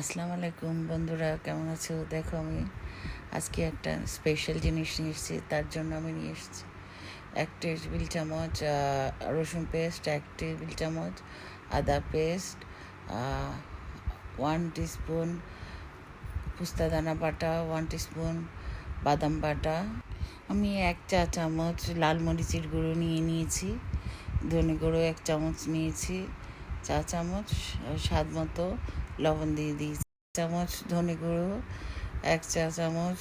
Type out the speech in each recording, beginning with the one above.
আসসালামু আলাইকুম বন্ধুরা, কেমন আছো? দেখো আমি আজকে একটা স্পেশাল জিনিস নিয়ে এসেছি, তার জন্য আমি নিয়ে এসেছি। এক টেবিল চামচ রসুন পেস্ট এক টেবিল চামচ আদা পেস্ট ওয়ান টিস্পুন পুস্তাদানা বাটা ওয়ান টিস্পুন বাদাম বাটা। আমি এক চা চামচ লাল মরিচের গুঁড়ো নিয়ে নিয়েছি, ধনে গুঁড়ো এক চামচ নিয়েছি, চা চামচ, স্বাদ মতো লবণ দিয়ে দিয়েছি। চামচ ধনে গুঁড়ো, এক চা চামচ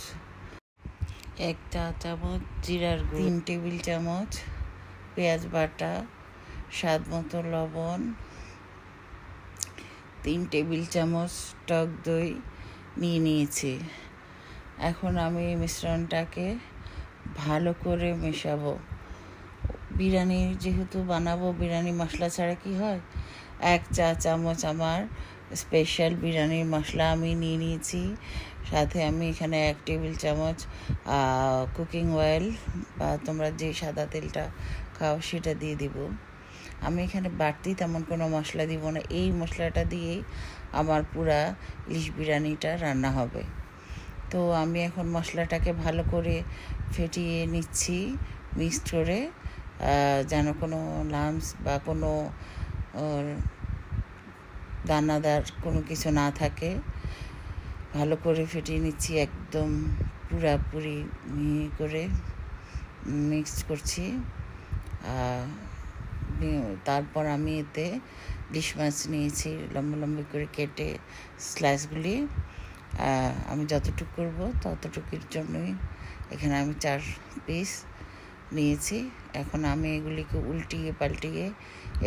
এক চা চামচ জিরার গুঁড়ো, তিন টেবিল চামচ পেঁয়াজ বাটা, স্বাদ মতো লবণ, তিন টেবিল চামচ টক দই নিয়ে নিয়েছি। এখন আমি এই মিশ্রণটাকে ভালো করে মেশাবো। বিরিয়ানি যেহেতু বানাবো, বিরিয়ানি মশলা ছাড়া কি হয়? এক চা চামচ আমার স্পেশাল বিরিয়ানির মশলা আমি নিয়ে নিয়েছি। সাথে আমি এখানে এক টেবিল চামচ কুকিং অয়েল বা তোমরা যে সাদা তেলটা খাও সেটা দিয়ে দিব। আমি এখানে বাড়তি তেমন কোনো মশলা দিব না। এই মশলাটা দিয়েই আমার পুরা ইলিশ বিরিয়ানিটা রান্না হবে। তো আমি এখন মশলাটাকে ভালো করে ফেটিয়ে নিচ্ছি মিক্সড করে যেন কোনো লামস বা কোনো দানাদার কোনো কিছু না থাকে। ভালো করে ফেটিয়ে নিচ্ছি একদম পুরাপুরি মিহি করে মিক্স করছি। তারপর আমি এতে ডিশ মাছ নিয়েছি লম্বা লম্বা করে কেটে স্লাইসগুলি আমি যতটুকু করব ততটুকুর জন্যই এখানে আমি চার পিস নিয়েছি। এখন আমি এগুলিকে উল্টিয়ে পাল্টিয়ে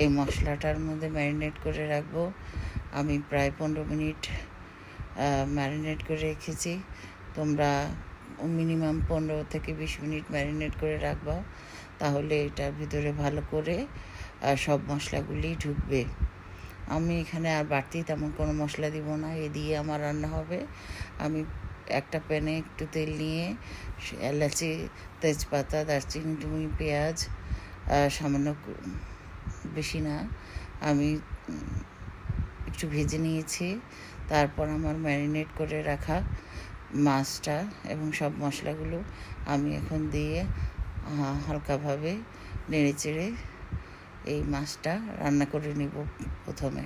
এই মশলাটার মধ্যে ম্যারিনেট করে রাখব। আমি প্রায় পনেরো মিনিট ম্যারিনেট করে রেখেছি। তোমরা মিনিমাম পনেরো থেকে বিশ মিনিট ম্যারিনেট করে রাখবা, তাহলে এটার ভিতরে ভালো করে সব মশলাগুলি ঢুকবে। আমি এখানে আর বাড়তি তেমন কোনো মশলা দিব না, এ দিয়ে আমার রান্না হবে। আমি একটা প্যানে একটু তেল নিয়ে এলাচি, তেজপাতা, দারচিনি পেঁয়াজ সামান্য বেশি না, আমি একটু ভেজে নিয়েছি। তারপর আমার ম্যারিনেট করে রাখা মাছটা এবং সব মশলাগুলো আমি এখন দিয়ে হালকাভাবে নেড়ে চেড়ে এই মাছটা রান্না করে নিব প্রথমে।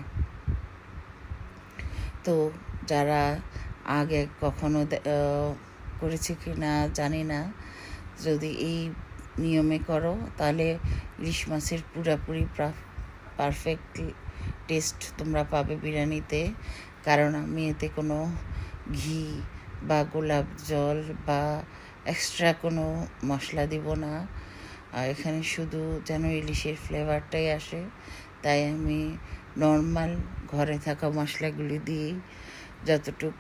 তো যারা আগে কখনো করেছে কি না জানি না। যদি এই নিয়মে করো, তাহলে ইলিশ মাছের পুরাপুরি পারফেক্ট টেস্ট তোমরা পাবে বিরিয়ানিতে। কারণ আমি এতে কোনো ঘি বা গোলাপ জল বা এক্সট্রা কোনো মশলা দিব না। এখানে শুধু যেন ইলিশের ফ্লেভারটাই আসে, তাই আমি নর্মাল ঘরে থাকা মশলাগুলি দিয়েই যতটুক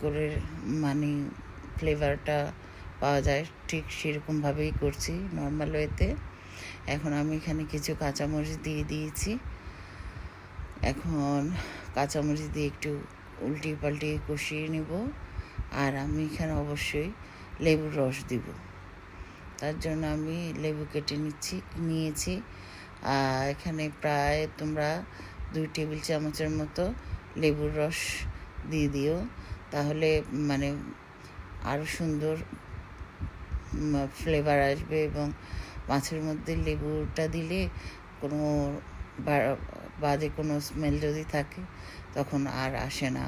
করে মানে ফ্লেভারটা পাওয়া যায়। ঠিক সেরকমভাবেই করছি নর্মাল ওয়েতে এখন আমি এখানে কিছু কাঁচামরিচ দিয়ে দিয়েছি। এখন কাঁচামরিচ দিয়ে একটু উল্টিয়ে পাল্টিয়ে কষিয়ে নেব। আর আমি এখানে অবশ্যই লেবুর রস দিব। তার জন্য আমি লেবু কেটে নিচ্ছি, নিয়েছি। আর এখানে প্রায় তোমরা দুই টেবিল চামচের মতো লেবুর রস দিয়ে দিও। তাহলে মানে আরও সুন্দর ফ্লেভার আসবে এবং মাছের মধ্যে লেবুটা দিলে কোনো বাজে কোনো স্মেল যদি থাকে তখন আর আসে না।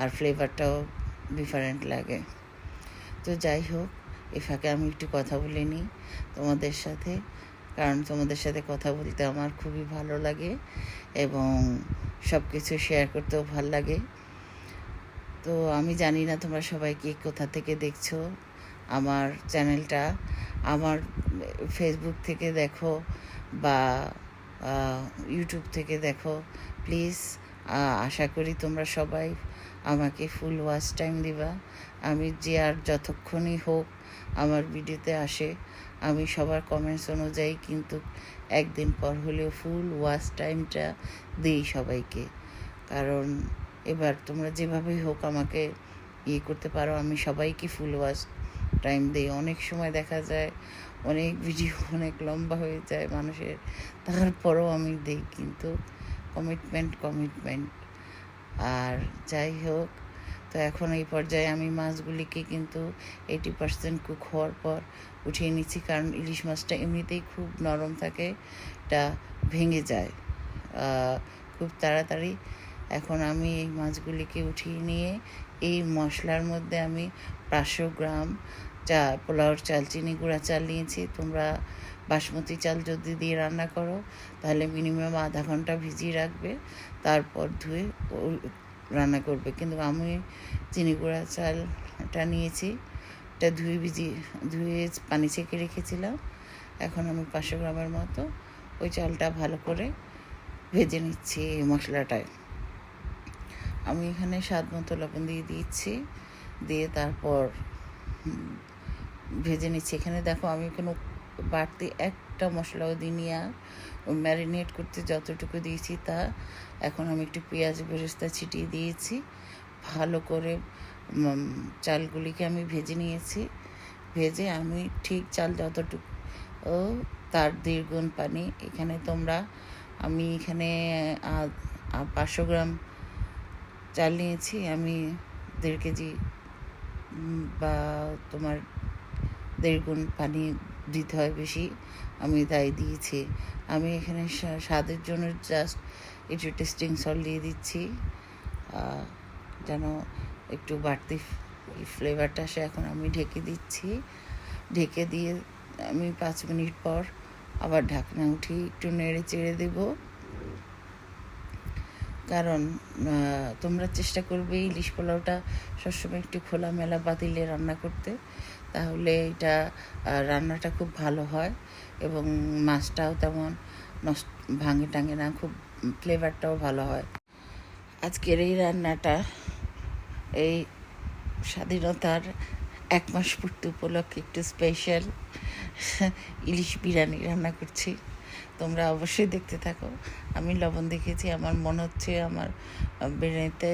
আর ফ্লেভারটাও ডিফারেন্ট লাগে। তো যাই হোক, এ ফাঁকে আমি একটু কথা বলে নিই তোমাদের সাথে, কারণ তোমাদের সাথে কথা বলতে আমার খুবই ভালো লাগে এবং সব কিছু শেয়ার করতেও ভালো লাগে। তো আমি জানি না তোমরা সবাই কে কোথা থেকে দেখছ আমার চ্যানেলটা। আমার ফেসবুক থেকে দেখো বা ইউটিউব থেকে দেখো। প্লিজ আশা করি তোমরা সবাই আমাকে ফুল ওয়াচ টাইম দিবা। আমি যে আর যতক্ষণই হোক আমার ভিডিওতে আসে, আমি সবার কমেন্টস অনুযায়ী কিন্তু একদিন পর হলেও ফুল ওয়াচ টাইমটা দিই সবাইকে। কারণ এবার তোমরা যেভাবেই হোক আমাকে ইয়ে করতে পারো, আমি সবাইকে ফুল ওয়াচ টাইম দিই। অনেক সময় দেখা যায়, অনেক ভিডিও অনেক লম্বা হয়ে যায় মানুষের, তারপরেও আমি দিই কিন্তু কমিটমেন্ট কমিটমেন্ট আর যাই হোক, তো এখন এই পর্যায়ে আমি মাছগুলিকে কিন্তু এইটি পার্সেন্ট কুক হওয়ার পর উঠিয়ে নিচ্ছি, কারণ ইলিশ মাছটা এমনিতেই খুব নরম থাকে, এটা ভেঙে যায়। খুব তাড়াতাড়ি এখন আমি এই মাছগুলিকে উঠিয়ে নিয়ে এই মশলার মধ্যে আমি পাঁচশো গ্রাম চা, পোলাওর চাল, চিনি গুঁড়া চাল নিয়েছি। তোমরা বাসমতি চাল যদি দিয়ে রান্না করো, তাহলে মিনিমাম আধা ঘণ্টা ভিজিয়ে রাখবে। তারপর ধুয়ে রান্না করবে। কিন্তু আমি চিনি গুঁড়া চালটা নিয়েছি। এটা ধুয়ে ভিজিয়ে ধুয়ে পানি ছেঁকে রেখেছিলাম। এখন আমি পাঁচশো গ্রামের মতো ওই চালটা ভালো করে ভেজে নিচ্ছি মশলাটায়। আমি এখানে স্বাদ মতো লবণ দিয়ে দিচ্ছি দিয়ে তারপর ভেজে নিচ্ছি। এখানে দেখো আমি কোনো বাড়তি একটা মশলাও দিইনি আর। ম্যারিনেট করতে যতটুকু দিয়েছি তা। এখন আমি একটু পেঁয়াজ বেরেস্তা ছিটিয়ে দিয়েছি। ভালো করে চালগুলিকে আমি ভেজে নিয়েছি। ভেজে আমি ঠিক চাল যতটুকু, ও, তার দ্বিগুণ পানি। এখানে তোমরা, আমি এখানে পাঁচশো গ্রাম চাল নিয়েছি আমি দেড় কেজি বা তোমার দেড় গুণ পানি দিতে হয় বেশি, আমি তাই দিয়েছি। আমি এখানে স্বা- স্বাদের জন্য জাস্ট একটু টেস্টিং সল দিয়ে দিচ্ছি যেন একটু বাড়তি ফ্লেভারটা আসে। এখন আমি ঢেকে দিচ্ছি। ঢেকে দিয়ে আমি পাঁচ মিনিট পর আবার ঢাকনা উঠি একটু নেড়ে চেড়ে দেবো। কারণ তোমরা চেষ্টা করবে ইলিশ পোলাওটা সবসময় একটু খোলামেলা পাতিলে রান্না করতে। তাহলে এটা রান্নাটা খুব ভালো হয় এবং মাছটাও তেমন নষ্ট, ভাঙে টাঙে না, খুব ফ্লেভারটাও ভালো হয়। আজকের এই রান্নাটা এই স্বাধীনতার এক মাস পূর্তি উপলক্ষে একটু স্পেশাল ইলিশ বিরিয়ানি রান্না করছি। তোমরা অবশ্যই দেখতে থাকো। আমি লবণ দেখেছি আমার মনে হচ্ছে আমার বিরিয়ানিতে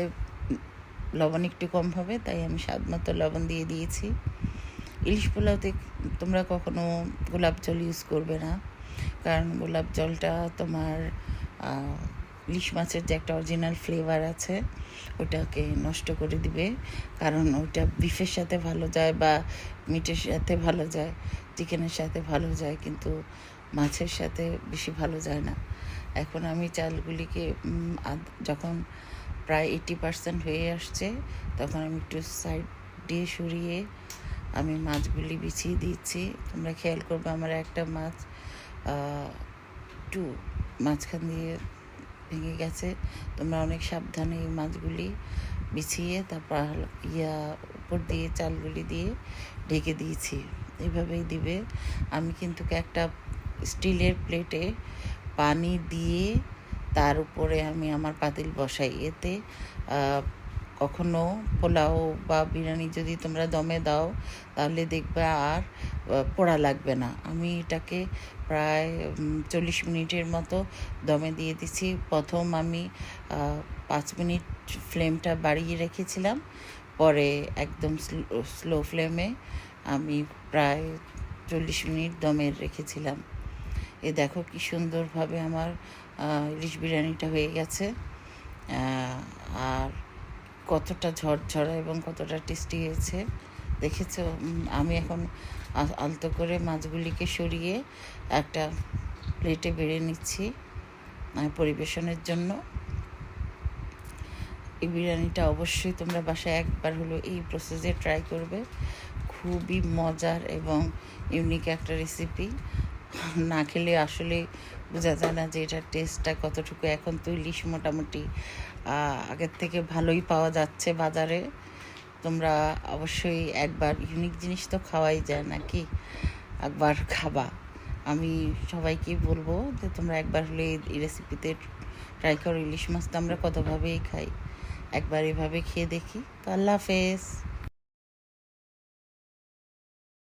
লবণ একটু কম হবে, তাই আমি স্বাদ মতো লবণ দিয়ে দিয়েছি। ইলিশ পোলাওতে তোমরা কখনো গোলাপ জল ইউজ করবে না, কারণ গোলাপ জলটা তোমার ইলিশ মাছের যে একটা অরিজিনাল ফ্লেভার আছে, ওটাকে নষ্ট করে দিবে, কারণ ওটা বিফের সাথে ভালো যায় বা মিটের সাথে ভালো যায় চিকেনের সাথে ভালো যায়, কিন্তু মাছের সাথে বেশি ভালো যায় না। এখন আমি চালগুলিকে যখন প্রায় এইটি পার্সেন্ট হয়ে আসছে, তখন আমি একটু সাইড দিয়ে সরিয়ে আমি মাছগুলি বিছিয়ে দিচ্ছি। তোমরা খেয়াল করবে আমার একটা মাছ একটু মাঝখান দিয়ে ভেঙে গেছে। তোমরা অনেক সাবধানে এই মাছগুলি বিছিয়ে তারপর ইয়া, উপর দিয়ে চালগুলি দিয়ে ঢেকে দিয়েছি। এভাবেই দিবে। আমি কিন্তু একটা স্টিলের প্লেটে পানি দিয়ে তার উপরে আমি আমার পাতিল বসাই। এতে কখনো পোলাও বা বিরিয়ানি যদি তোমরা দমে দাও, তাহলে দেখবে আর পোড়া লাগবে না। আমি এটাকে প্রায় চল্লিশ মিনিটের মতো দমে দিয়ে দিচ্ছি প্রথম আমি পাঁচ মিনিট ফ্লেমটা বাড়িয়ে রেখেছিলাম। পরে একদম স্লো ফ্লেমে আমি প্রায় চল্লিশ মিনিট দমে রেখেছিলাম। এ দেখো কি সুন্দরভাবে আমার ইলিশ বিরিয়ানিটা হয়ে গেছে। আর কতটা ঝরঝরা এবং কতটা টেস্টি হয়েছে। দেখেছ? আমি এখন আলতো করে মাছগুলিকে সরিয়ে একটা প্লেটে বেড়ে নিচ্ছি পরিবেশনের জন্য। এই বিরিয়ানিটা অবশ্যই তোমরা বাসায় একবার হলো এই প্রসেসে ট্রাই করবে। খুবই মজার এবং ইউনিক একটা রেসিপি না খেলে আসলে বোঝা যায় না যে এটার টেস্টটা কতটুকু। এখন তো ইলিশ মোটামুটি আগের থেকে ভালোই পাওয়া যাচ্ছে বাজারে। তোমরা অবশ্যই একবার ইউনিক জিনিস তো খাওয়াই যায় নাকি একবার খাবা। আমি সবাইকে বলব যে তোমরা একবার হলে এই রেসিপিতে ট্রাই করো। ইলিশ মাছ তো আমরা কতভাবেই খাই। একবার এভাবে খেয়ে দেখি। তো আল্লাহ হাফেজ।